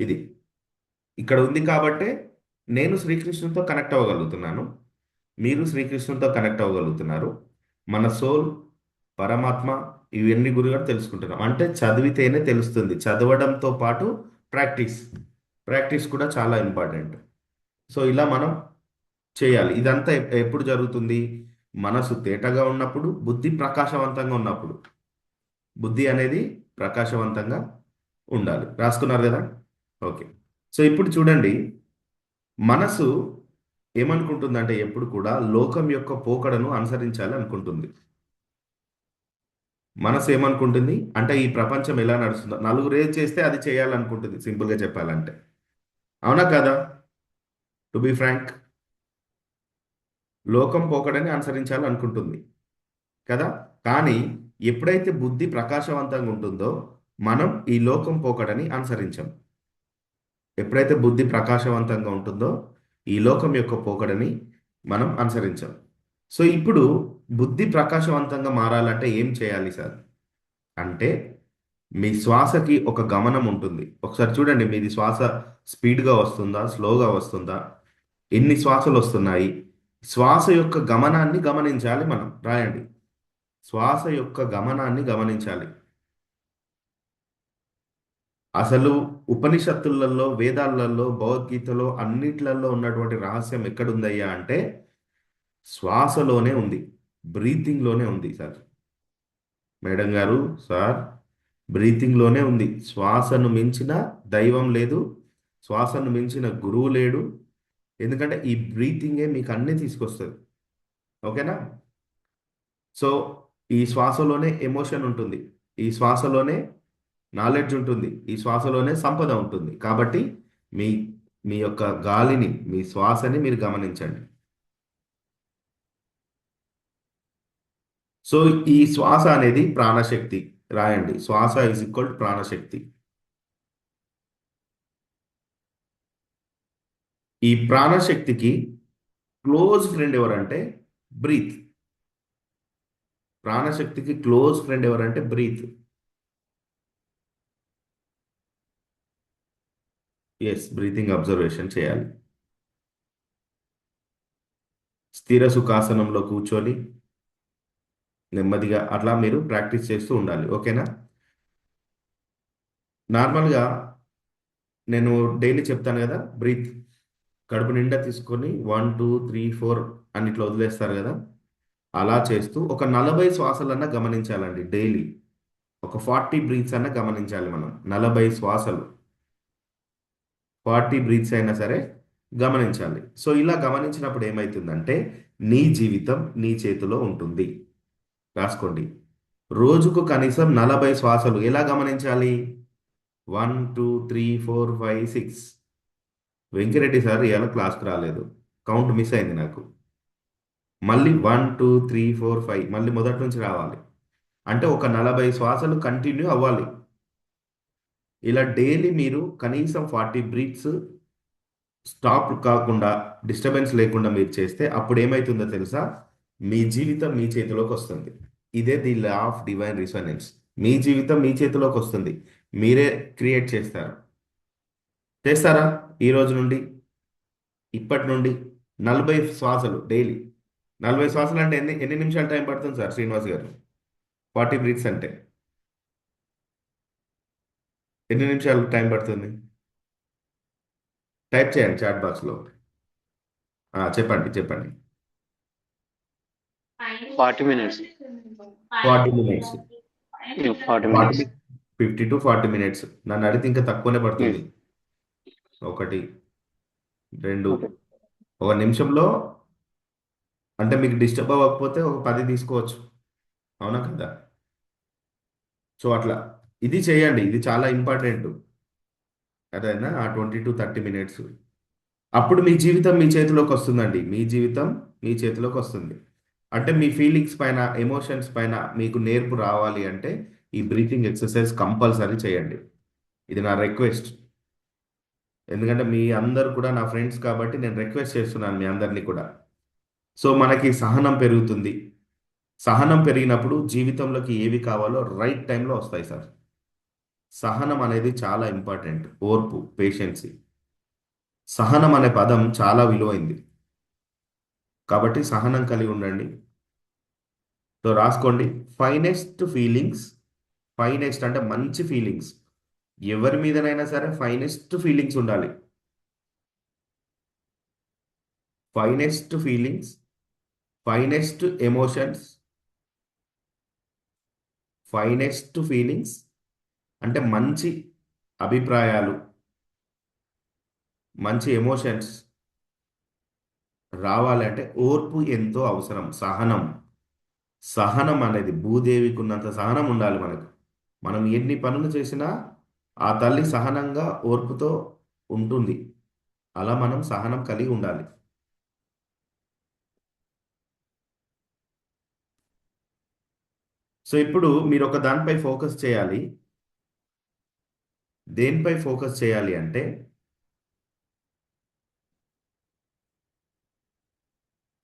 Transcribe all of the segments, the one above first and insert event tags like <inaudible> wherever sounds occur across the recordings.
ఇది. ఇక్కడ ఉంది కాబట్టే నేను శ్రీకృష్ణునితో కనెక్ట్ అవ్వగలుగుతున్నాను. మీరు శ్రీకృష్ణునితో కనెక్ట్ అవ్వగలుగుతున్నారు. మన సోల్ పరమాత్మ ఇవన్నీ గురి కూడా తెలుసుకుంటున్నాం అంటే చదివితేనే తెలుస్తుంది. చదవడంతో పాటు ప్రాక్టీస్. ప్రాక్టీస్ కూడా చాలా ఇంపార్టెంట్. సో ఇలా మనం చేయాలి. ఇదంతా ఎప్పుడు జరుగుతుంది? మనసు తేటగా ఉన్నప్పుడు బుద్ధి ప్రకాశవంతంగా ఉన్నప్పుడు. బుద్ధి అనేది ప్రకాశవంతంగా ఉండాలి. రాసుకున్నారు కదా? ఓకే. సో ఇప్పుడు చూడండి మనసు ఏమనుకుంటుందంటే ఎప్పుడు కూడా లోకం యొక్క పోకడను అనుసరించాలి అనుకుంటుంది. మనసు ఏమనుకుంటుంది? అంటే ఈ ప్రపంచం ఎలా నడుస్తుందో నలుగురు ఏది చేస్తే అది చేయాలనుకుంటుంది సింపుల్గా చెప్పాలంటే. అవునా కదా? టు బి ఫ్రాంక్ లోకం పోకడని అనుసరించాలి అనుకుంటుంది. కదా? కానీ ఎప్పుడైతే బుద్ధి ప్రకాశవంతంగా ఉంటుందో మనం ఈ లోకం పోకడని అనుసరించాం. ఎప్పుడైతే బుద్ధి ప్రకాశవంతంగా ఉంటుందో ఈ లోకం యొక్క పోకడని మనం అనుసరించాం. సో ఇప్పుడు బుద్ధి ప్రకాశవంతంగా మారాలంటే ఏం చేయాలి సార్? అంటే మీ శ్వాసకి ఒక గమనం ఉంటుంది. ఒకసారి చూడండి మీది శ్వాస స్పీడ్గా వస్తుందా స్లోగా వస్తుందా? ఎన్ని శ్వాసలు వస్తున్నాయి? శ్వాస యొక్క గమనాన్ని గమనించాలి మనం. రాయండి. శ్వాస యొక్క గమనాన్ని గమనించాలి. అసలు ఉపనిషత్తులలో వేదాలలో భగవద్గీతలో అన్నిట్లలో ఉన్నటువంటి రహస్యం ఎక్కడుందయ్యా అంటే శ్వాసలోనే ఉంది. బ్రీతింగ్లోనే ఉంది సార్. మేడం గారు సార్ బ్రీతింగ్లోనే ఉంది. శ్వాసను మించిన దైవం లేదు. శ్వాసను మించిన గురువు లేడు. ఎందుకంటే ఈ బ్రీతింగే మీకు అన్నీ తీసుకొస్తుంది. ఓకేనా? సో ఈ శ్వాసలోనే ఎమోషన్ ఉంటుంది. ఈ శ్వాసలోనే నాలెడ్జ్ ఉంటుంది. ఈ శ్వాసలోనే సంపద ఉంటుంది. కాబట్టి మీ మీ యొక్క గాలిని మీ శ్వాసని మీరు గమనించండి. సో ఈ శ్వాస అనేది ప్రాణశక్తి. రాయండి. శ్వాస ఇస్ ఈక్వల్ ప్రాణశక్తి. ఈ ప్రాణశక్తికి క్లోజ్ ఫ్రెండ్ ఎవరంటే బ్రీత్. ప్రాణశక్తికి క్లోజ్ ఫ్రెండ్ ఎవరంటే బ్రీత్. ఎస్ బ్రీతింగ్ అబ్జర్వేషన్ చేయాలి. స్థిర సుఖాసనంలో కూర్చొని నెమ్మదిగా అట్లా మీరు ప్రాక్టీస్ చేస్తూ ఉండాలి ఓకేనా? నార్మల్గా నేను డైలీ చెప్తాను కదా బ్రీత్ కడుపు నిండా తీసుకొని వన్ టూ త్రీ ఫోర్ అన్నిట్లో వదిలేస్తారు కదా అలా చేస్తూ ఒక నలభై శ్వాసలన్నా గమనించాలండి డైలీ. ఒక ఫార్టీ బ్రీత్స్ అన్నా గమనించాలి మనం నలభై శ్వాసలు. ఫార్టీ బ్రీత్స్ అయినా సరే గమనించాలి. సో ఇలా గమనించినప్పుడు ఏమవుతుందంటే నీ జీవితం నీ చేతిలో ఉంటుంది. రాసుకోండి. రోజుకు కనీసం నలభై శ్వాసలు ఎలా గమనించాలి? One two three four five six. Venkireddy sir ఇవాళ క్లాస్కి రాలేదు. కౌంట్ మిస్ అయింది నాకు. మళ్ళీ one two three four five మళ్ళీ మొదటి నుంచి రావాలి. అంటే ఒక నలభై శ్వాసలు కంటిన్యూ అవ్వాలి. ఇలా డైలీ మీరు కనీసం ఫార్టీ బ్రీత్స్ స్టాప్ కాకుండా డిస్టర్బెన్స్ లేకుండా మీరు చేస్తే అప్పుడు ఏమవుతుందో తెలుసా? మీ జీవితం మీ చేతిలోకి వస్తుంది. ఇదే the law of divine resonance మీ జీవితం మీ చేతిలోకి వస్తుంది. మీరే క్రియేట్ చేస్తారు. చేస్తారా? ఈ రోజు నుండి ఇప్పటి నుండి నలభై శ్వాసలు డైలీ నలభై శ్వాసలు అంటే ఎన్ని ఎన్ని నిమిషాలు టైం పడుతుంది సార్ శ్రీనివాస్ గారు? ఫార్టీ బ్రీత్స్ అంటే. ఎన్ని నిమిషాలు టైం పడుతుంది? టైప్ చేయండి చాట్ బాక్స్లో చెప్పండి చెప్పండి. Forty minutes. Forty minutes. Fifty to forty minutes. నన్ను అడిగితే ఇంకా తక్కువనే పడుతుంది. ఒకటి రెండు ఒక నిమిషంలో అంటే మీకు డిస్టర్బ్ అవ్వకపోతే ఒక పది తీసుకోవచ్చు. అవునా కదా? సో అట్లా. ఇది చేయండి ఇది చాలా ఇంపార్టెంట్. అదేనా ఆ ట్వంటీ టు థర్టీ మినిట్స్. అప్పుడు మీ జీవితం మీ చేతిలోకి వస్తుందండి. మీ జీవితం మీ చేతిలోకి వస్తుంది. అంటే మీ ఫీలింగ్స్ పైన ఎమోషన్స్ పైన మీకు నేర్పు రావాలి అంటే ఈ బ్రీతింగ్ ఎక్సర్సైజ్ కంపల్సరీ చేయండి. ఇది నా రిక్వెస్ట్. ఎందుకంటే మీ అందరు కూడా నా ఫ్రెండ్స్ కాబట్టి నేను రిక్వెస్ట్ చేస్తున్నాను మీ అందరినీ కూడా. సో మనకి సహనం పెరుగుతుంది. సహనం పెరిగినప్పుడు జీవితంలోకి ఏవి కావాలో రైట్ టైంలో వస్తాయి సార్. సహనం అనేది చాలా ఇంపార్టెంట్. ఓర్పు పేషెన్సీ. సహనం అనే పదం చాలా విలువైంది. కాబట్టి సహనం కలిగి ఉండండి. సో రాసుకోండి. ఫైనెస్ట్ ఫీలింగ్స్ ఫైనెస్ట్ అంటే మంచి ఫీలింగ్స్. ఎవరి మీదనైనా సరే ఫైనెస్ట్ ఫీలింగ్స్ ఉండాలి. Finest feelings finest emotions finest feelings అంటే మంచి అభిప్రాయాలు మంచి ఎమోషన్స్ రావాలంటే ఓర్పు ఎంతో అవసరం. సహనం. సహనం అనేది భూదేవికి ఉన్నంత సహనం ఉండాలి మనకు. మనం ఎన్ని పనులు చేసినా ఆ తల్లి సహనంగా ఓర్పుతో ఉంటుంది. అలా మనం సహనం కలిగి ఉండాలి. సో ఇప్పుడు మీరు ఒక దానిపై ఫోకస్ చేయాలి. దేనిపై ఫోకస్ చేయాలి అంటే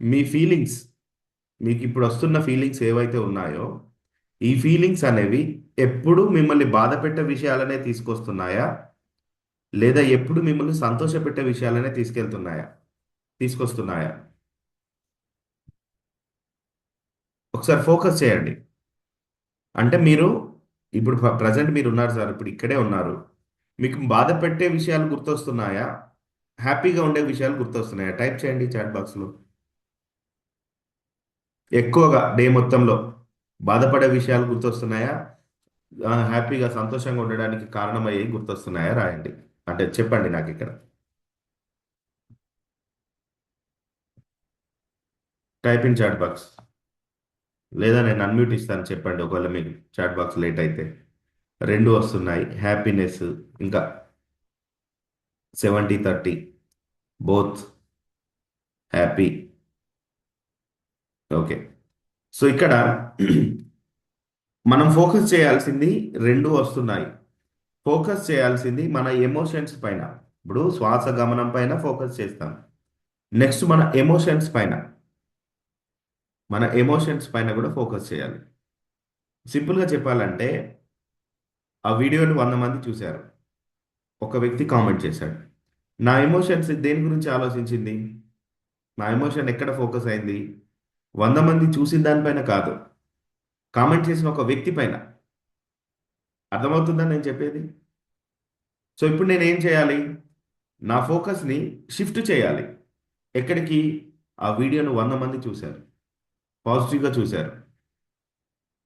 మీ ఫీలింగ్స్ మీకు ఇప్పుడు వస్తున్న ఫీలింగ్స్ ఏవైతే ఉన్నాయో ఈ ఫీలింగ్స్ అనేవి ఎప్పుడు మిమ్మల్ని బాధ పెట్టే విషయాలనే తీసుకొస్తున్నాయా? లేదా ఎప్పుడు మిమ్మల్ని సంతోషపెట్టే విషయాలనే తీసుకెళ్తున్నాయా? తీసుకొస్తున్నాయా? ఒకసారి ఫోకస్ చేయండి. అంటే మీరు ఇప్పుడు ప్రజెంట్ మీరు ఉన్నారు సార్ ఇప్పుడు ఇక్కడే ఉన్నారు. మీకు బాధ పెట్టే విషయాలు గుర్తొస్తున్నాయా? హ్యాపీగా ఉండే విషయాలు గుర్తొస్తున్నాయా? టైప్ చేయండి చాట్ బాక్స్లో. ఎక్కువగా డే మొత్తంలో బాధపడే విషయాలు గుర్తొస్తున్నాయా? హ్యాపీగా సంతోషంగా ఉండడానికి కారణమయ్యి గుర్తొస్తున్నాయా? రాయండి. అంటే చెప్పండి నాకు ఇక్కడ. Type in chat box. లేదా నేను అన్మ్యూట్ ఇస్తాను చెప్పండి ఒకవేళ మీకు చాట్ బాక్స్ లేట్ అయితే. రెండు వస్తున్నాయి. హ్యాపీనెస్ ఇంకా seventy thirty both happy okay so ఇక్కడ మనం ఫోకస్ చేయాల్సింది రెండు వస్తున్నాయి. ఫోకస్ చేయాల్సింది మన ఎమోషన్స్ పైన. ఇప్పుడు శ్వాస గమనం పైన ఫోకస్ చేస్తాం. నెక్స్ట్ మన ఎమోషన్స్ పైన. మన ఎమోషన్స్ పైన కూడా ఫోకస్ చేయాలి. సింపుల్గా చెప్పాలంటే ఆ వీడియోని వంద మంది చూశారు. ఒక వ్యక్తి కామెంట్ చేశాడు. నా ఎమోషన్స్ దేని గురించి ఆలోచించింది? నా ఎమోషన్ ఎక్కడ ఫోకస్ అయింది? వంద మంది చూసిన దానిపైన కాదు. కామెంట్ చేసిన ఒక వ్యక్తి పైన. అర్థమవుతుందా నేను చెప్పేది? సో ఇప్పుడు నేను ఏం చేయాలి? నా ఫోకస్ని షిఫ్ట్ చేయాలి. ఎక్కడికి? ఆ వీడియోను వంద మంది చూశారు. పాజిటివ్గా చూశారు.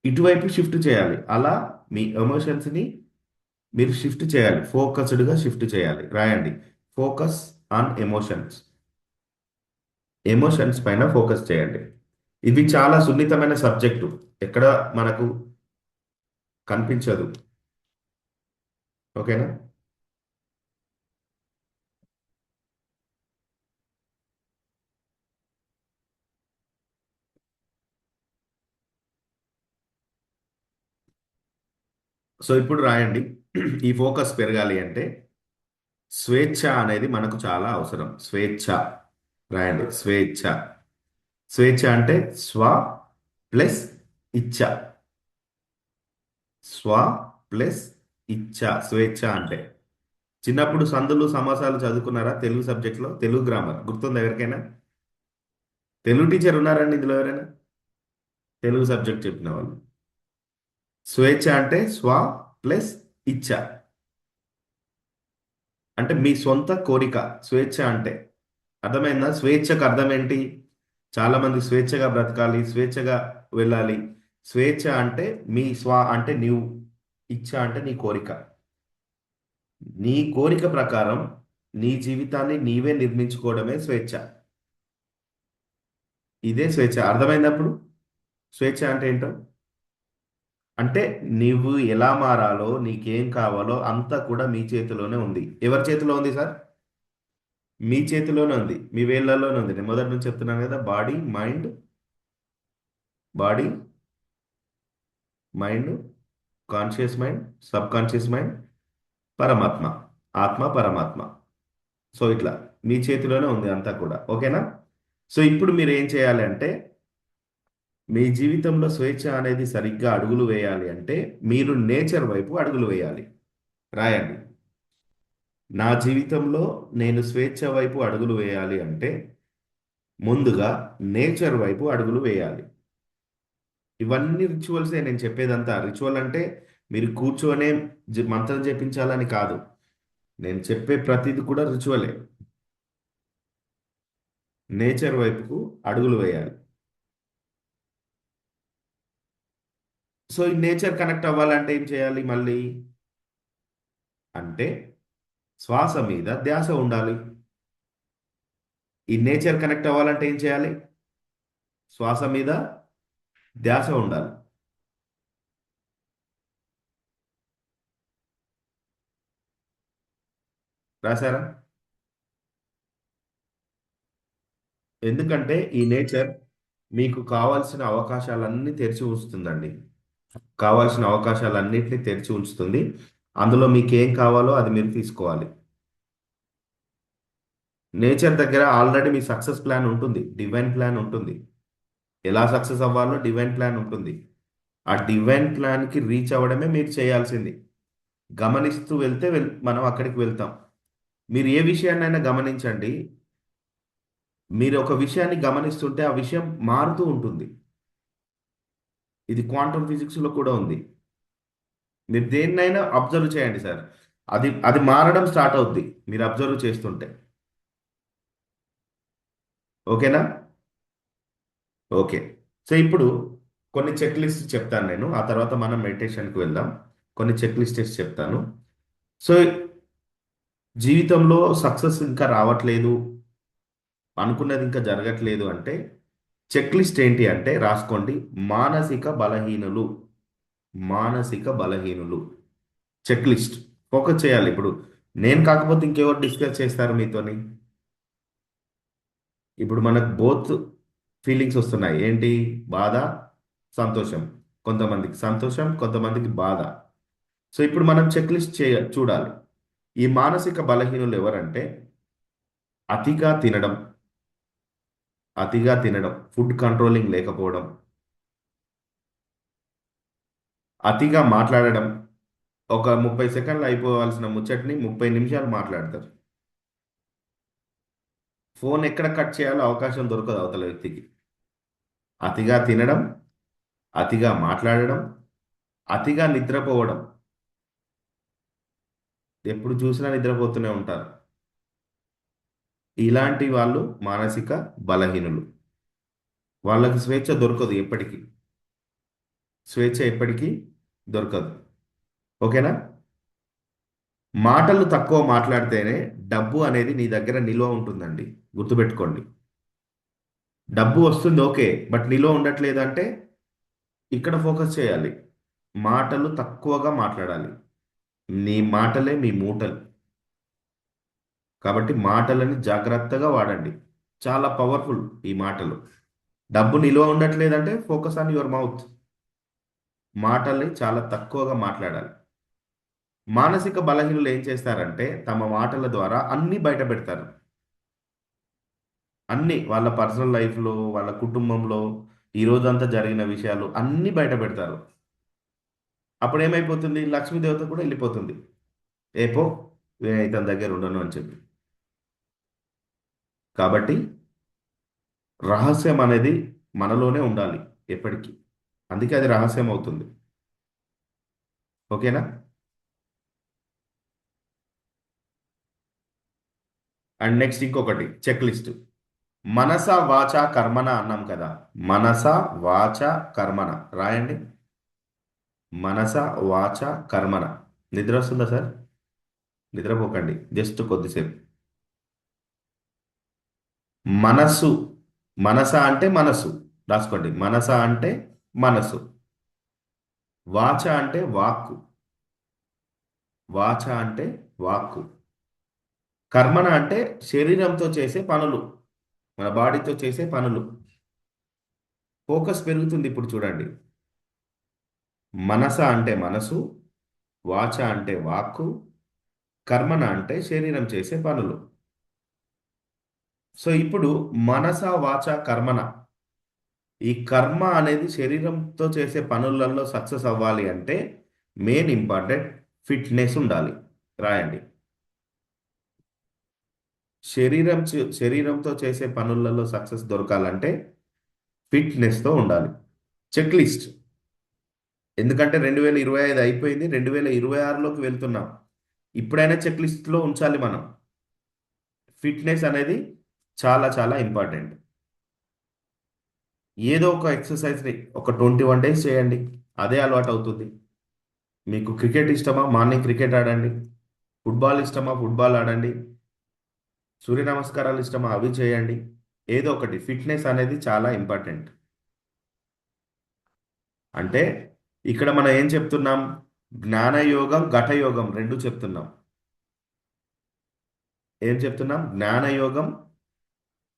ఇటువైపు షిఫ్ట్ చేయాలి. అలా మీ ఎమోషన్స్ని మీరు షిఫ్ట్ చేయాలి. ఫోకస్డ్గా షిఫ్ట్ చేయాలి. రాయండి. Focus on emotions. ఎమోషన్స్ పైన ఫోకస్ చేయండి. ఇది చాలా సున్నితమైన సబ్జెక్టు. ఎక్కడ మనకు కనిపించదు. ఓకేనా? సో ఇప్పుడు రాయండి. ఈ ఫోకస్ పెరగాలి అంటే స్వేచ్ఛ అనేది మనకు చాలా అవసరం. స్వేచ్ఛ. రాయండి. స్వేచ్ఛ. స్వేచ్ఛ అంటే స్వ ప్లస్ ఇచ్ఛ స్వ ప్లస్ ఇచ్ఛ స్వేచ్ఛ అంటే. చిన్నప్పుడు సందులు సమాసాలు చదువుకున్నారా? తెలుగు సబ్జెక్ట్లో? తెలుగు గ్రామర్. గుర్తుంది ఎవరికైనా? తెలుగు టీచర్ ఉన్నారండి ఇందులో ఎవరైనా? తెలుగు సబ్జెక్ట్ చెప్పిన వాళ్ళు. స్వేచ్ఛ అంటే స్వ ప్లస్ ఇచ్చ. అంటే మీ సొంత కోరిక స్వేచ్ఛ అంటే. అర్థమైందా? స్వేచ్ఛకు అర్థం ఏంటి చాలా మంది స్వేచ్ఛగా బ్రతకాలి స్వేచ్ఛగా వెళ్ళాలి. స్వేచ్ఛ అంటే మీ స్వ అంటే నీవు. ఇచ్చ అంటే నీ కోరిక. నీ కోరిక ప్రకారం నీ జీవితాన్ని నీవే నిర్మించుకోవడమే స్వేచ్ఛ. ఇదే స్వేచ్ఛ. అర్థమైనప్పుడు స్వేచ్ఛ అంటే ఏంటో? అంటే నువ్వు ఎలా మారాలో నీకేం కావాలో అంతా కూడా మీ చేతిలోనే ఉంది. ఎవరి చేతిలో ఉంది సార్? మీ చేతిలోనే ఉంది. మీ వేళ్ళలోనే ఉంది. నేను మొదటి నుంచి చెప్తున్నాను కదా body mind. Body mind conscious mind subconscious mind పరమాత్మ. ఆత్మ పరమాత్మ. సో ఇట్లా. మీ చేతిలోనే ఉంది అంతా కూడా. ఓకేనా? సో ఇప్పుడు మీరు ఏం చేయాలి అంటే మీ జీవితంలో స్వేచ్ఛ అనేది సరిగ్గా అడుగులు వేయాలి అంటే మీరు నేచర్ వైపు అడుగులు వేయాలి. రాయండి. నా జీవితంలో నేను స్వేచ్ఛ వైపు అడుగులు వేయాలి అంటే ముందుగా నేచర్ వైపు అడుగులు వేయాలి. ఇవన్నీ రిచువల్సే నేను చెప్పేదంతా. రిచువల్ అంటే మీరు కూర్చొనే జ- మంత్రం జపించాలని కాదు. నేను చెప్పే ప్రతిది కూడా రిచువలే. నేచర్ వైపుకు అడుగులు వేయాలి. సో ఈ నేచర్ కనెక్ట్ అవ్వాలంటే ఏం చేయాలి మళ్ళీ? అంటే శ్వాస మీద ధ్యాస ఉండాలి. ఈ నేచర్ కనెక్ట్ అవ్వాలంటే ఏం చేయాలి? శ్వాస మీద ధ్యాస ఉండాలి. రాశారా? ఎందుకంటే ఈ నేచర్ మీకు కావాల్సిన అవకాశాలన్నీ తెరిచి ఉంచుతుందండి. కావాల్సిన అవకాశాలన్నింటినీ తెరిచి ఉంచుతుంది. అందులో మీకు ఏం కావాలో అది మీరు తీసుకోవాలి. నేచర్ దగ్గర ఆల్రెడీ మీ సక్సెస్ ప్లాన్ ఉంటుంది. డివైన్ ప్లాన్ ఉంటుంది. ఎలా సక్సెస్ అవ్వాలో డివైన్ ప్లాన్ ఉంటుంది. ఆ డివైన్ ప్లాన్కి రీచ్ అవ్వడమే మీరు చేయాల్సింది. గమనిస్తూ వెళ్తే వెల్ మనం అక్కడికి వెళ్తాం. మీరు ఏ విషయాన్నైనా గమనించండి. మీరు ఒక విషయాన్ని గమనిస్తుంటే ఆ విషయం మారుతూ ఉంటుంది. ఇది క్వాంటమ్ ఫిజిక్స్లో కూడా ఉంది. మీరు దేన్నైనా అబ్జర్వ్ చేయండి సార్. అది అది మారడం స్టార్ట్ అవుద్ది. మీరు అబ్జర్వ్ చేస్తుంటే. ఓకేనా? ఓకే. సో ఇప్పుడు కొన్ని చెక్ లిస్ట్ చెప్తాను నేను. ఆ తర్వాత మనం మెడిటేషన్కి వెళ్దాం. కొన్ని చెక్ లిస్టెస్ చెప్తాను. సో జీవితంలో సక్సెస్ ఇంకా రావట్లేదు. అనుకున్నది ఇంకా జరగట్లేదు అంటే చెక్ లిస్ట్ ఏంటి అంటే రాసుకోండి మానసిక బలహీనులు. మానసిక బలహీనులు. చెక్ లిస్ట్ ఫోకస్ చేయాలి ఇప్పుడు. నేను కాకపోతే ఇంకెవరు డిస్కస్ చేస్తారు మీతోని? ఇప్పుడు మనకు బోత్ ఫీలింగ్స్ వస్తున్నాయి. ఏంటి? బాధ సంతోషం. కొంతమందికి సంతోషం కొంతమందికి బాధ. సో ఇప్పుడు మనం చెక్ లిస్ట్ చేయ చూడాలి. ఈ మానసిక బలహీనులు ఎవరంటే అతిగా తినడం అతిగా తినడం ఫుడ్ కంట్రోలింగ్ లేకపోవడం అతిగా మాట్లాడడం ఒక ముప్పై సెకండ్లు అయిపోవాల్సిన ముచ్చట్ని ముప్పై నిమిషాలు మాట్లాడతారు. ఫోన్ ఎక్కడ కట్ చేయాలో అవకాశం దొరకదు అవతల వ్యక్తికి. అతిగా తినడం అతిగా మాట్లాడడం అతిగా నిద్రపోవడం. ఎప్పుడు చూసినా నిద్రపోతూనే ఉంటారు. ఇలాంటి వాళ్ళు మానసిక బలహీనులు. వాళ్ళకి స్వేచ్ఛ దొరకదు ఎప్పటికీ. స్వేచ్ఛ ఎప్పటికీ దొరకదు. ఓకేనా? మాటలు తక్కువ మాట్లాడితేనే డబ్బు అనేది నీ దగ్గర నిల్వ ఉంటుందండి. గుర్తుపెట్టుకోండి. డబ్బు వస్తుంది ఓకే. బట్ నిల్వ ఉండట్లేదంటే ఇక్కడ ఫోకస్ చేయాలి. మాటలు తక్కువగా మాట్లాడాలి. నీ మాటలే మీ మూటలు. కాబట్టి మాటలని జాగ్రత్తగా వాడండి. చాలా పవర్ఫుల్ ఈ మాటలు. డబ్బు నిల్వ ఉండట్లేదంటే ఫోకస్ ఆన్ యువర్ మౌత్ మాటల్ని చాలా తక్కువగా మాట్లాడాలి. మానసిక బలహీనులు ఏం చేస్తారంటే తమ మాటల ద్వారా అన్నీ బయట పెడతారు. అన్నీ వాళ్ళ పర్సనల్ లైఫ్లో వాళ్ళ కుటుంబంలో ఈ రోజంతా జరిగిన విషయాలు అన్నీ బయట పెడతారు. అప్పుడు ఏమైపోతుంది లక్ష్మీదేవత కూడా వెళ్ళిపోతుంది. ఏపో ఇతని దగ్గర ఉండను అని చెప్పి. కాబట్టి రహస్యం అనేది మనలోనే ఉండాలి ఎప్పటికీ. అందుకే అది రహస్యం అవుతుంది ఓకేనా? అండ్ నెక్స్ట్ ఇంకొకటి చెక్ లిస్ట్ మనస వాచ కర్మన అన్నాం కదా. మనస వాచ కర్మన. రాయండి. మనస వాచ కర్మణ నిద్ర వస్తుందా సార్? నిద్రపోకండి. జస్ట్ కొద్దిసేపు. మనస్సు. మనస అంటే మనసు రాసుకోండి. మనస అంటే మనసు వాచ అంటే వాక్కు. వాచ అంటే వాక్కు. కర్మన అంటే శరీరంతో చేసే పనులు. మన బాడీతో చేసే పనులు. ఫోకస్ పెరుగుతుంది ఇప్పుడు చూడండి. మనస అంటే మనసు వాచ అంటే వాక్కు. కర్మన అంటే శరీరం చేసే పనులు. సో ఇప్పుడు మనస వాచ కర్మన. ఈ కర్మ అనేది శరీరంతో చేసే పనులలో సక్సెస్ అవ్వాలి అంటే మెయిన్ ఇంపార్టెంట్ ఫిట్నెస్ ఉండాలి. రాయండి. శరీరం చే- శరీరంతో చేసే పనులలో సక్సెస్ దొరకాలంటే ఫిట్నెస్తో ఉండాలి. చెక్ లిస్ట్ ఎందుకంటే రెండు వేల ఇరవై ఐదు అయిపోయింది రెండు వేల ఇరవై ఆరులోకి వెళ్తున్నాం. ఇప్పుడైనా చెక్ లిస్ట్లో ఉంచాలి మనం. ఫిట్నెస్ అనేది చాలా చాలా ఇంపార్టెంట్ ఏదో ఒక ఎక్సర్సైజ్ని ఒక ట్వంటీ వన్ డేస్ చేయండి. అదే అలవాటు అవుతుంది. మీకు క్రికెట్ ఇష్టమా? మార్నింగ్ క్రికెట్ ఆడండి. ఫుట్బాల్ ఇష్టమా? ఫుట్బాల్ ఆడండి. సూర్య నమస్కారాలు ఇష్టమా? అవి చేయండి. ఏదో ఒకటి. ఫిట్నెస్ అనేది చాలా ఇంపార్టెంట్ అంటే ఇక్కడ మనం ఏం చెప్తున్నాం? జ్ఞానయోగం ఘటయోగం రెండు చెప్తున్నాం. ఏం చెప్తున్నాం? జ్ఞానయోగం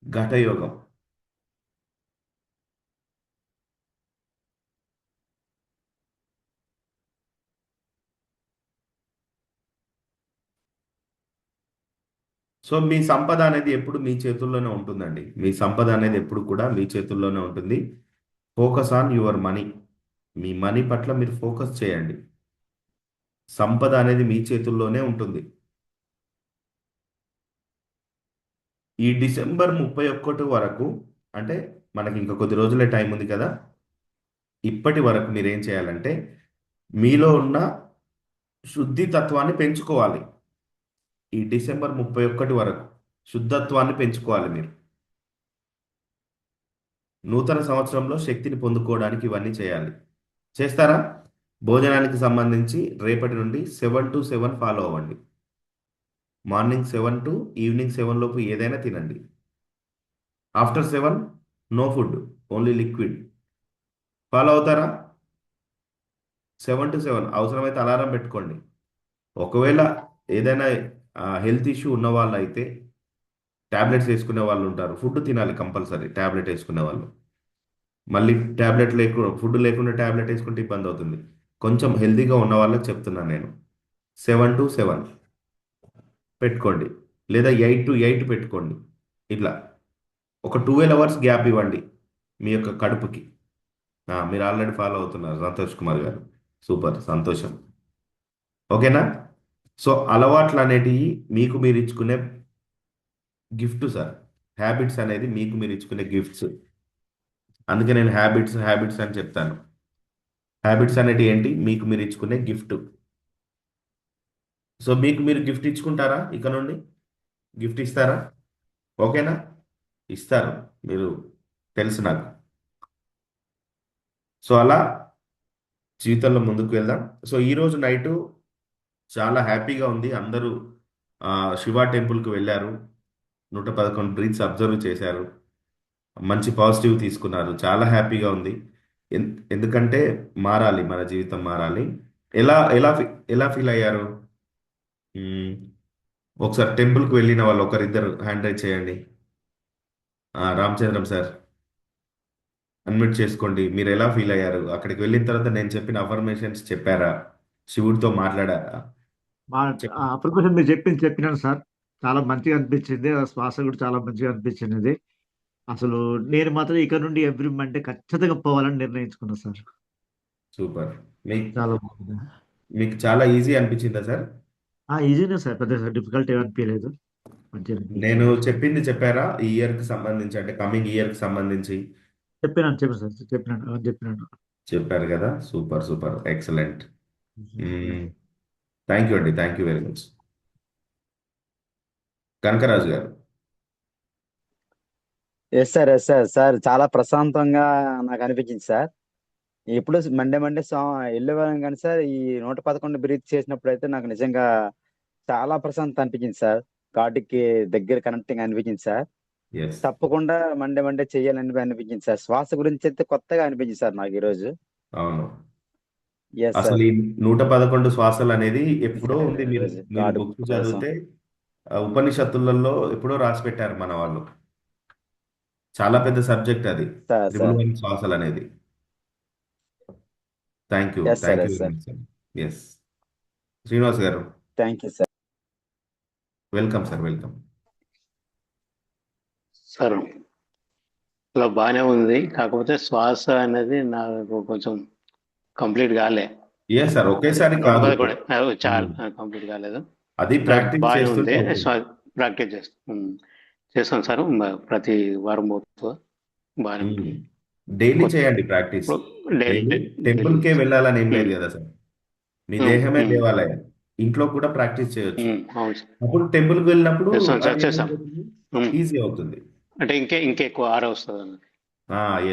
ఘటయోగం. సో మీ సంపద అనేది ఎప్పుడు మీ చేతుల్లోనే ఉంటుందండి. మీ సంపద అనేది ఎప్పుడు కూడా మీ చేతుల్లోనే ఉంటుంది. ఫోకస్ ఆన్ యువర్ మనీ మీ మనీ పట్ల మీరు ఫోకస్ చేయండి. సంపద అనేది మీ చేతుల్లోనే ఉంటుంది. ఈ డిసెంబర్ ముప్పై ఒక్కటి వరకు అంటే మనకి ఇంకా కొద్ది రోజులే టైం ఉంది కదా ఇప్పటి వరకు మీరు ఏం చేయాలంటే మీలో ఉన్న శుద్ధి తత్వాన్ని పెంచుకోవాలి. ఈ డిసెంబర్ ముప్పై ఒక్కటి వరకు శుద్ధత్వాన్ని పెంచుకోవాలి మీరు. నూతన సంవత్సరంలో శక్తిని పొందుకోవడానికి ఇవన్నీ చేయాలి. చేస్తారా? భోజనానికి సంబంధించి రేపటి నుండి సెవెన్ టు సెవెన్ ఫాలో అవ్వండి. Morning seven to evening seven లోపు ఏదైనా తినండి. After seven no food only liquid. Follow అవుతారా? సెవెన్ టు సెవెన్ అవసరమైతే అలారం పెట్టుకోండి. ఒకవేళ ఏదైనా హెల్త్ ఇష్యూ ఉన్న వాళ్ళు అయితే ట్యాబ్లెట్స్ వేసుకునే వాళ్ళు ఉంటారు. ఫుడ్ తినాలి కంపల్సరీ ట్యాబ్లెట్ వేసుకునే వాళ్ళు. మళ్ళీ ట్యాబ్లెట్ లేకుండా ఫుడ్ లేకుండా ట్యాబ్లెట్ వేసుకుంటే ఇబ్బంది అవుతుంది. కొంచెం హెల్తీగా ఉన్న వాళ్ళకి చెప్తున్నాను నేను. Seven to seven. పెట్టుకోండి. లేదా ఎయిట్ టు ఎయిట్ పెట్టుకోండి. ఇట్లా. ఒక ట్వెల్వ్ అవర్స్ గ్యాప్ ఇవ్వండి మీ యొక్క కడుపుకి. మీరు ఆల్రెడీ ఫాలో అవుతున్నారు సంతోష్ కుమార్ గారు. సూపర్ సంతోషం. ఓకేనా? సో అలవాట్లు అనేటివి మీకు మీరు ఇచ్చుకునే గిఫ్ట్ సార్. హ్యాబిట్స్ అనేది మీకు మీరు ఇచ్చుకునే గిఫ్ట్స్. అందుకే నేను హ్యాబిట్స్ హ్యాబిట్స్ అని చెప్తాను. హ్యాబిట్స్ అనేటివి ఏంటి? మీకు మీరు ఇచ్చుకునే గిఫ్ట్. సో మీకు మీరు గిఫ్ట్ ఇచ్చుకుంటారా ఇక నుండి? గిఫ్ట్ ఇస్తారా? ఓకేనా? ఇస్తారు. మీరు తెలుసు నాకు. సో అలా జీవితంలో ముందుకు వెళ్దాం. సో ఈరోజు నైటు చాలా హ్యాపీగా ఉంది. అందరూ శివ టెంపుల్కి వెళ్ళారు. నూట పదకొండు బ్రీత్స్ అబ్జర్వ్ చేశారు. మంచి పాజిటివ్ తీసుకున్నారు. చాలా హ్యాపీగా ఉంది. ఎందుకంటే మారాలి. మన జీవితం మారాలి. ఎలా ఎలా ఎలా ఫీల్ అయ్యారు? మ్మ్. ఒకసారి టెంపుల్కి వెళ్ళిన వాళ్ళు ఒకరిద్దరు హ్యాండ్ రైజ్ చేయండి. ఆ, రామచంద్రం సార్. అన్మ్యూట్ చేసుకోండి. మీరు ఎలా ఫీల్ అయ్యారు? అక్కడికి వెళ్ళిన తర్వాత నేను చెప్పిన అఫర్మేషన్స్ చెప్పారా? శివుడితో మాట్లాడారా? మా చెప్ మీరు చెప్పింది చెప్పినాను సార్. చాలా మంచిగా అనిపించింది. ఆ శ్వాస కూడా చాలా మంచిగా అనిపించింది. అసలు నేను మాత్రం ఇక్కడ నుండి ఎవ్రీ మండే ఖచ్చితంగా పోవాలని నిర్ణయించుకున్నా సార్. సూపర్. మీకు చాలా బాగుంది. మీకు చాలా ఈజీ అనిపించిందా సార్? ఈజీనే సార్. పెద్ద డిఫికల్ట్ ఏం అనిపించలేదు మంచిగా నేను చెప్పింది చెప్పారా? ఈ ఇయర్కి సంబంధించి అంటే కమింగ్ ఇయర్కి సంబంధించి? చెప్పినాను చెప్పాను సార్. చెప్పినాను చెప్పినాను చెప్పారు కదా? Super super. Excellent thank you అండి. Thank you very much Kanakaraju గారు. Yes sir yes sir sir చాలా ప్రశాంతంగా నాకు అనిపించింది సార్ ఎప్పుడు మండే మండే సా వెళ్ళేవాళ్ళం కానీ సార్ ఈ నూట పదకొండు బ్రీత్ చేసినప్పుడు అయితే నాకు నిజంగా చాలా ప్రశాంతత అనిపించింది సార్. గాడ్కి దగ్గర కనెక్టింగ్ అనిపించింది సార్. తప్పకుండా మండే మండే చేయాలని అనిపించింది సార్. శ్వాస గురించి అయితే కొత్తగా అనిపించింది సార్ నాకు ఈరోజు. అవును. అసలు ఈ నూట పదకొండు శ్వాసలు అనేది <laughs> ఎప్పుడో ఉంది. మీరు బుక్ చదివితే ఉపనిషత్తులలో ఎప్పుడో రాసి పెట్టారు మన వాళ్ళు. చాలా పెద్ద సబ్జెక్ట్ అది. శ్వాసలు అనేది. Thank you thank you very much yes Srinivas గారు thank you sir welcome sir welcome sir అలా బాగానే ఉంది. కాకపోతే శ్వాస అనేది నాకు కొంచెం కంప్లీట్ కాలే. ఏ సార్ ఒకేసారి కాదు. అది చాలా. కంప్లీట్ కాలేదు. అది ప్రాక్టీస్ బాగానే ఉంది. ప్రాక్టీస్ చేస్తాం చేస్తాం సార్. మ- ప్రతి వారం పోతూ బాగానే ఉంది. డైలీ చేయండి ప్రాక్టీస్ టెంపుల్ కే వెళ్ళాలని ఏం లేదు. కదా సార్? మీ ఉమ్, దేహమే. దేవాలయం. ఇంట్లో కూడా ప్రాక్టీస్ చేయొచ్చు. అప్పుడు టెంపుల్కి వెళ్ళినప్పుడు. ఈజీ అవుతుంది. అంటే ఇంకే ఇంకెక్కువ ఆర వస్తుంది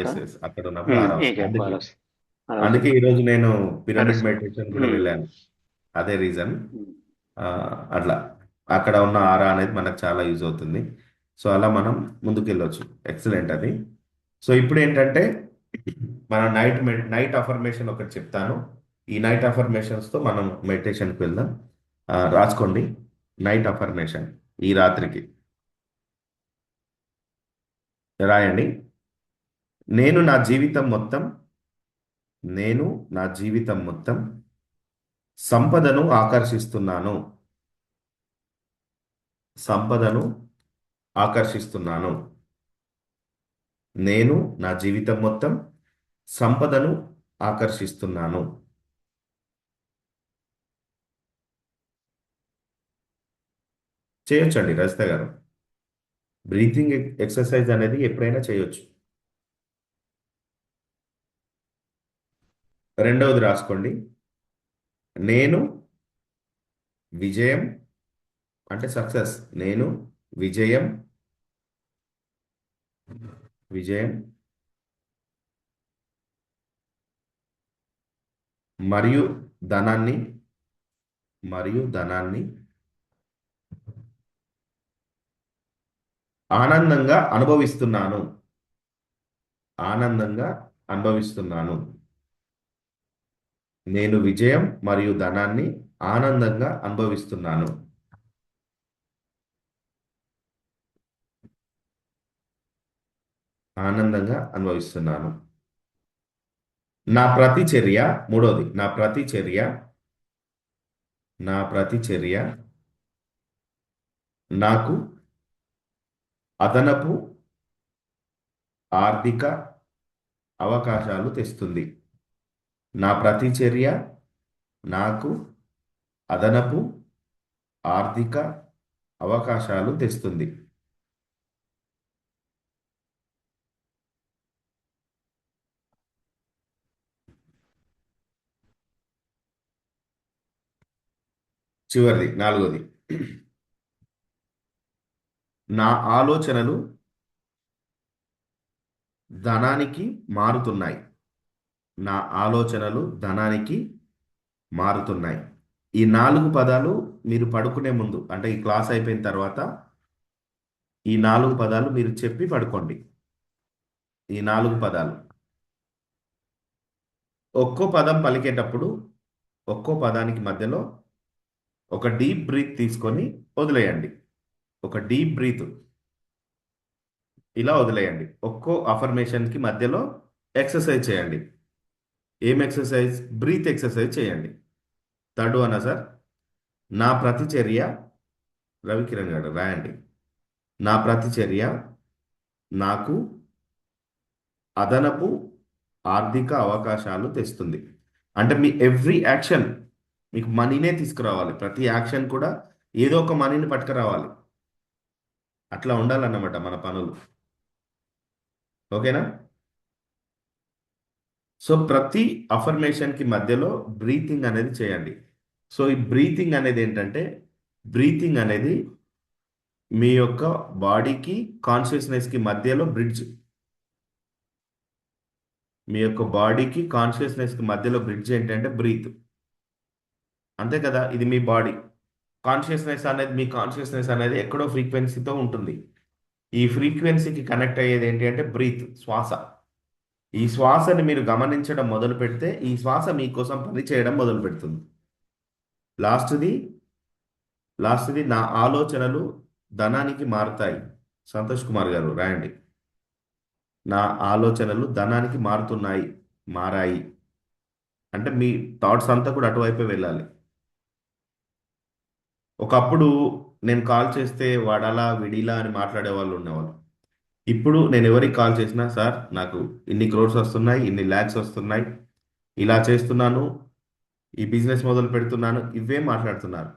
ఎస్ ఎస్ అక్కడ ఉన్నప్పుడు ఆరా అందుకే ఈ రోజు నేను పిరమిడ్. మెడిటేషన్ కూడా. వెళ్ళాను. అదే రీజన్. అట్లా. అక్కడ ఉన్న ఆరా అనేది మనకు చాలా యూజ్ అవుతుంది. సో అలా మనం ముందుకు వెళ్ళొచ్చు ఎక్సలెంట్ అది. సో ఇప్పుడు ఏంటంటే మన నైట్ నైట్ అఫర్మేషన్ ఒకటి చెప్తాను. ఈ నైట్ అఫర్మేషన్స్తో మనం మెడిటేషన్కి వెళ్దాం. రాసుకోండి. నైట్ అఫర్మేషన్ ఈ రాత్రికి. రాయండి. నేను నా జీవితం మొత్తం నేను నా జీవితం మొత్తం సంపదను ఆకర్షిస్తున్నాను. సంపదను ఆకర్షిస్తున్నాను. నేను నా జీవితం మొత్తం సంపదను ఆకర్షిస్తున్నాను. చేయొచ్చండి రజిత గారు. బ్రీతింగ్ ఎక్సర్సైజ్ అనేది ఎప్పుడైనా చేయొచ్చు. రెండవది రాసుకోండి. నేను విజయం అంటే సక్సెస్. నేను విజయం విజయం. మరియు ధనాన్ని మరియు ధనాన్ని ఆనందంగా అనుభవిస్తున్నాను. ఆనందంగా అనుభవిస్తున్నాను. నేను విజయం మరియు ధనాన్ని ఆనందంగా అనుభవిస్తున్నాను. ఆనందంగా అనుభవిస్తున్నాను. నా ప్రతి చర్య మూడోది నా ప్రతి చర్య నా ప్రతి చర్య నాకు అదనపు ఆర్థిక అవకాశాలు తెస్తుంది. నా ప్రతి చర్య నాకు అదనపు ఆర్థిక అవకాశాలు తెస్తుంది. చివరిది నాలుగోది. నా ఆలోచనలు ధనానికి మారుతున్నాయి. నా ఆలోచనలు ధనానికి మారుతున్నాయి. ఈ నాలుగు పదాలు మీరు పడుకునే ముందు అంటే ఈ క్లాస్ అయిపోయిన తర్వాత ఈ నాలుగు పదాలు మీరు చెప్పి పడుకోండి. ఈ నాలుగు పదాలు. ఒక్కో పదం పలికేటప్పుడు ఒక్కో పదానికి మధ్యలో ఒక డీప్ బ్రీత్ తీసుకొని వదిలేయండి. ఒక డీప్ బ్రీత్. ఇలా వదిలేయండి. ఒక్కో అఫర్మేషన్కి మధ్యలో ఎక్సర్సైజ్ చేయండి. ఏం ఎక్సర్సైజ్ బ్రీత్ ఎక్సర్సైజ్ చేయండి. Third one sir? నా ప్రతిచర్య రవికిరణ్ గారు రాయండి. నా ప్రతిచర్య నాకు అదనపు ఆర్థిక అవకాశాలు తెస్తుంది. అంటే మీ ఎవ్రీ యాక్షన్ మీకు మనీనే తీసుకురావాలి. ప్రతి యాక్షన్ కూడా ఏదో ఒక మనీని పట్టుకురావాలి. అట్లా ఉండాలన్నమాట మన పనులు. ఓకేనా? సో ప్రతి అఫర్మేషన్కి మధ్యలో బ్రీతింగ్ అనేది చేయండి. సో ఈ బ్రీతింగ్ అనేది ఏంటంటే బ్రీతింగ్ అనేది మీ యొక్క బాడీకి కాన్షియస్నెస్కి మధ్యలో బ్రిడ్జ్ మీ యొక్క బాడీకి కాన్షియస్నెస్కి మధ్యలో బ్రిడ్జ్ ఏంటంటే బ్రీత్ అంతే కదా? ఇది మీ బాడీ. కాన్షియస్నెస్ అనేది మీ కాన్షియస్నెస్ అనేది ఎక్కడో ఫ్రీక్వెన్సీతో ఉంటుంది. ఈ ఫ్రీక్వెన్సీకి కనెక్ట్ అయ్యేది ఏంటి అంటే బ్రీత్ శ్వాస. ఈ శ్వాసని మీరు గమనించడం మొదలు పెడితే ఈ శ్వాస మీకోసం పని చేయడం మొదలు పెడుతుంది. లాస్ట్ది లాస్ట్ది నా ఆలోచనలు ధనానికి మారుతాయి. సంతోష్ కుమార్ గారు రాయండి. నా ఆలోచనలు ధనానికి మారుతున్నాయి మారాయి. అంటే మీ థాట్స్ అంతా కూడా అటువైపే వెళ్ళాలి. ఒకప్పుడు నేను కాల్ చేస్తే వాడాలా విడిలా అని మాట్లాడే వాళ్ళు ఉండేవాళ్ళు. ఇప్పుడు నేను ఎవరికి కాల్ చేసినా సార్ నాకు ఇన్ని క్రోర్స్ వస్తున్నాయి ఇన్ని ల్యాక్స్ వస్తున్నాయి ఇలా చేస్తున్నాను ఈ బిజినెస్ మొదలు పెడుతున్నాను ఇవే మాట్లాడుతున్నారు.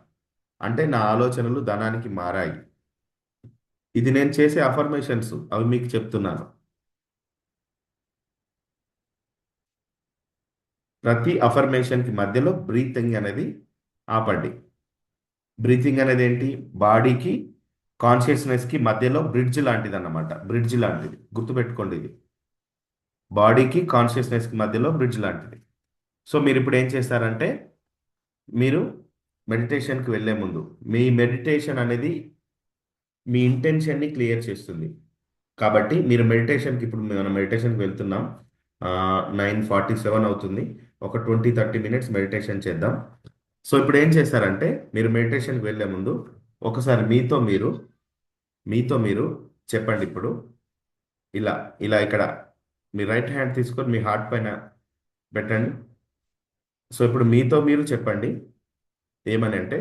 అంటే నా ఆలోచనలు ధనానికి మారాయి. ఇది నేను చేసే అఫర్మేషన్స్ అవి మీకు చెప్తున్నాను. ప్రతి అఫర్మేషన్కి మధ్యలో బ్రీతింగ్ అనేది ఆపండి. బ్రీతింగ్ అనేది ఏంటి బాడీకి కాన్షియస్నెస్కి మధ్యలో బ్రిడ్జ్ లాంటిది అన్నమాట బ్రిడ్జ్ లాంటిది. గుర్తుపెట్టుకోండి ఇది. బాడీకి కాన్షియస్నెస్కి మధ్యలో బ్రిడ్జ్ లాంటిది. సో మీరు ఇప్పుడు ఏం చేస్తారంటే మీరు మెడిటేషన్కి వెళ్ళే ముందు మీ మెడిటేషన్ అనేది మీ ఇంటెన్షన్ని క్లియర్ చేస్తుంది. కాబట్టి మీరు మెడిటేషన్కి ఇప్పుడు మనం మెడిటేషన్కి వెళ్తున్నాం. నైన్ ఫార్టీ సెవెన్ అవుతుంది. ఒక ట్వంటీ థర్టీ మినిట్స్ మెడిటేషన్ చేద్దాం. సో ఇప్పుడు ఏం చేస్తారంటే మీరు మెడిటేషన్కి వెళ్ళే ముందు ఒకసారి మీతో మీరు మీతో మీరు చెప్పండి ఇప్పుడు. ఇలా ఇలా ఇక్కడ మీ రైట్ హ్యాండ్ తీసుకొని మీ హార్ట్ పైన పెట్టండి. సో ఇప్పుడు మీతో మీరు చెప్పండి. ఏమని అంటే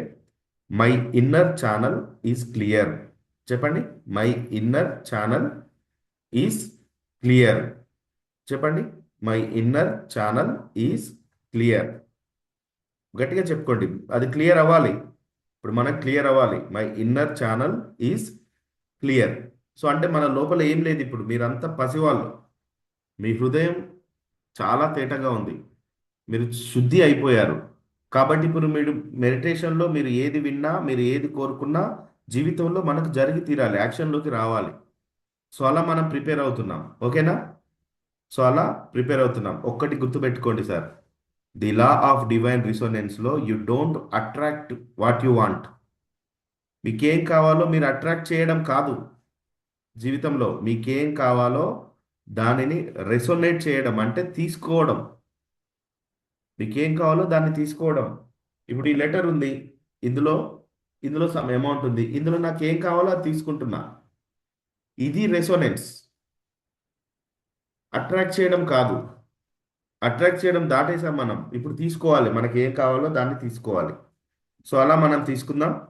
my inner channel is clear చెప్పండి. My inner channel is clear చెప్పండి. My inner channel is clear గట్టిగా చెప్పుకోండి. అది క్లియర్ అవ్వాలి. ఇప్పుడు మనకు క్లియర్ అవ్వాలి. My inner channel is clear. So అంటే మన లోపల ఏం లేదు ఇప్పుడు. మీరంతా పసివాళ్ళు. మీ హృదయం చాలా తేటగా ఉంది. మీరు శుద్ధి అయిపోయారు. కాబట్టి ఇప్పుడు మీరు మెడిటేషన్లో మీరు ఏది విన్నా మీరు ఏది కోరుకున్నా జీవితంలో మనకు జరిగి తీరాలి. యాక్షన్లోకి రావాలి. సో అలా మనం ప్రిపేర్ అవుతున్నాం. ఓకేనా? సో అలా ప్రిపేర్ అవుతున్నాం. ఒక్కటి గుర్తుపెట్టుకోండి sir. The law of divine రిసోనెన్స్లో you don't attract what you want మీకేం కావాలో మీరు అట్రాక్ట్ చేయడం కాదు. జీవితంలో మీకేం కావాలో దానిని రెసోనేట్ చేయడం అంటే తీసుకోవడం. మీకేం కావాలో దాన్ని తీసుకోవడం. ఇప్పుడు ఈ లెటర్ ఉంది ఇందులో ఇందులో సమ్ అమౌంట్ ఉంది ఇందులో నాకు ఏం కావాలో అది తీసుకుంటున్నా. ఇది రెసోనెన్స్ అట్రాక్ట్ చేయడం కాదు. అట్రాక్ట్ చేయడం దాటేసాం మనం. ఇప్పుడు తీసుకోవాలి. మనకి ఏం కావాలో దాన్ని తీసుకోవాలి. సో అలా మనం తీసుకుందాం.